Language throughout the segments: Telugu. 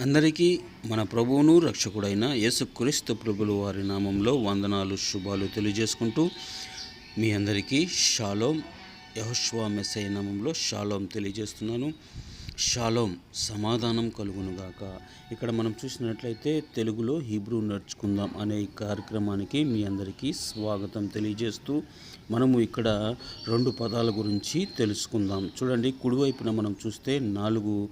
అందరికీ మన ప్రభువును రక్షకుడైన యేసుక్రీస్తు ప్రభులు వారి నామంలో వందనాలు శుభాలు తెలియజేసుకుంటూ మీ అందరికీ షాలోం యహోష్వా మెస్సై నామంలో షాలోం తెలియజేస్తున్నాను. షాలోం సమాధానం కలుగునుగాక. ఇక్కడ మనం చూసినట్లయితే తెలుగులో హీబ్రూ నేర్చుకుందాం అనే కార్యక్రమానికి మీ అందరికీ స్వాగతం తెలియజేస్తూ మనము ఇక్కడ రెండు పదాల గురించి తెలుసుకుందాం. చూడండి కుడివైపున మనం చూస్తే నాలుగు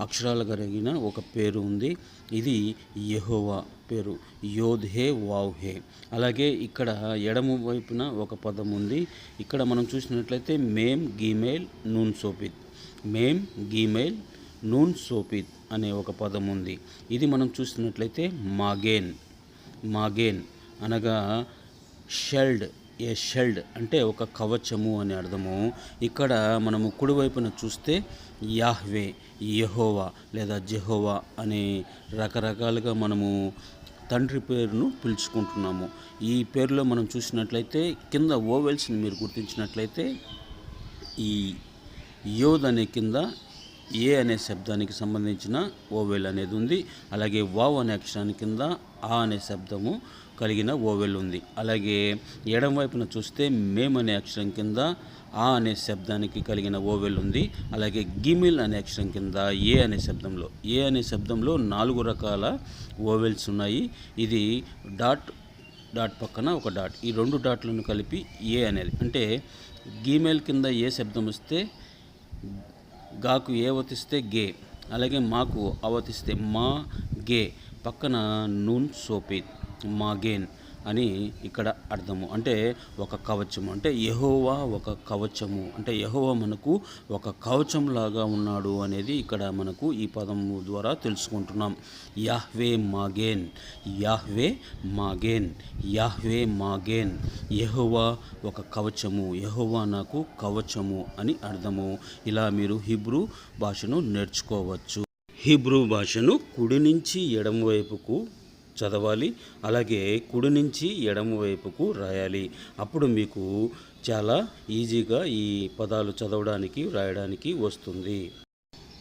అక్షరాలు కలిగిన ఒక పేరు ఉంది. ఇది యెహోవా పేరు. యోధే హే వావ్ హే. అలాగే ఇక్కడ ఎడమ వైపున ఒక పదం ఉంది. ఇక్కడ మనం చూసినట్లయితే మేం గీమేల్ నూన్ సోపిత్. మేం గీమేల్ నూన్ సోపిత్ అనే ఒక పదం ఉంది. ఇది మనం చూసినట్లయితే మాగేన్. మాగేన్ అనగా షెల్డ్. ఏ షెల్డ్ అంటే ఒక కవచము అని అర్థము. ఇక్కడ మనము కుడివైపున చూస్తే యాహ్వే యహోవా లేదా జెహోవా అనే రకరకాలుగా మనము తండ్రి పేరును పిలుచుకుంటున్నాము. ఈ పేరులో మనం చూసినట్లయితే కింద ఓవెల్స్ని మీరు గుర్తించినట్లయితే ఈ యోద్ అనే కింద ఏ అనే శబ్దానికి సంబంధించిన ఓవెల్ అనేది ఉంది. అలాగే వావ్ అనే అక్షరాన్ని కింద ఆ అనే శబ్దము కలిగిన ఓవెల్ ఉంది. అలాగే ఎడం వైపున చూస్తే మేమ్ అనే అక్షరం కింద ఆ అనే శబ్దానికి కలిగిన ఓవెల్ ఉంది. అలాగే గిమిల్ అనే అక్షరం కింద ఏ అనే శబ్దంలో ఏ అనే శబ్దంలో నాలుగు రకాల ఓవెల్స్ ఉన్నాయి. ఇది డాట్ డాట్ పక్కన ఒక డాట్. ఈ రెండు డాట్లను కలిపి ఏ అనేది. అంటే గీమెయిల్ కింద ఏ శబ్దం వస్తే గాకు ఏ వతిస్తే గే అలాగే మాకు అవతిస్తే మా గే. పక్కన నూన్ సోపిత్ మాగేన్. అని ఇక్కడ అర్థము. అంటే ఒక కవచము. అంటే యహోవా ఒక కవచము. అంటే యహోవా మనకు ఒక కవచం లాగా ఉన్నాడు అనేది ఇక్కడ మనకు ఈ పదము ద్వారా తెలుసుకుంటున్నాం. యాహ్వే మాగేన్. యాహ్వే మాగేన్. యాహ్వే మాగేన్. యహోవా ఒక కవచము. యహోవా నాకు కవచము అని అర్థము. ఇలా మీరు హిబ్రూ భాషను నేర్చుకోవచ్చు. హిబ్రూ భాషను కుడి నుంచి ఎడమ వైపుకు చదవాలి అలాగే కుడి నుంచి ఎడమ వైపుకు రాయాలి. అప్పుడు మీకు చాలా ఈజీగా ఈ పదాలు చదవడానికి రాయడానికి వస్తుంది.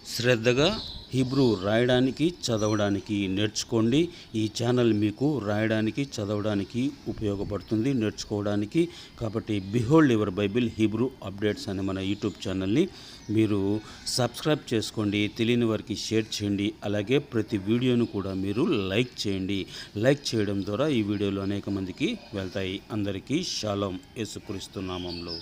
శ్రద్ధగా హిబ్రూ రాయడానికి చదవడానికి నేర్చుకోండి. ఈ ఛానల్ మీకు రాయడానికి చదవడానికి ఉపయోగపడుతుంది. నేర్చుకోవడానికి కాబట్టి behold your Bible Hebrew updates అనే మన యూట్యూబ్ ఛానల్ని మీరు సబ్స్క్రైబ్ చేసుకోండి. తెలియని వారికి షేర్ చేయండి. అలాగే ప్రతి వీడియోను కూడా మీరు లైక్ చేయండి. లైక్ చేయడం ద్వారా ఈ వీడియోలు అనేక మందికి వెళ్తాయి. అందరికీ షాలోం. యేసుక్రీస్తు నామంలో.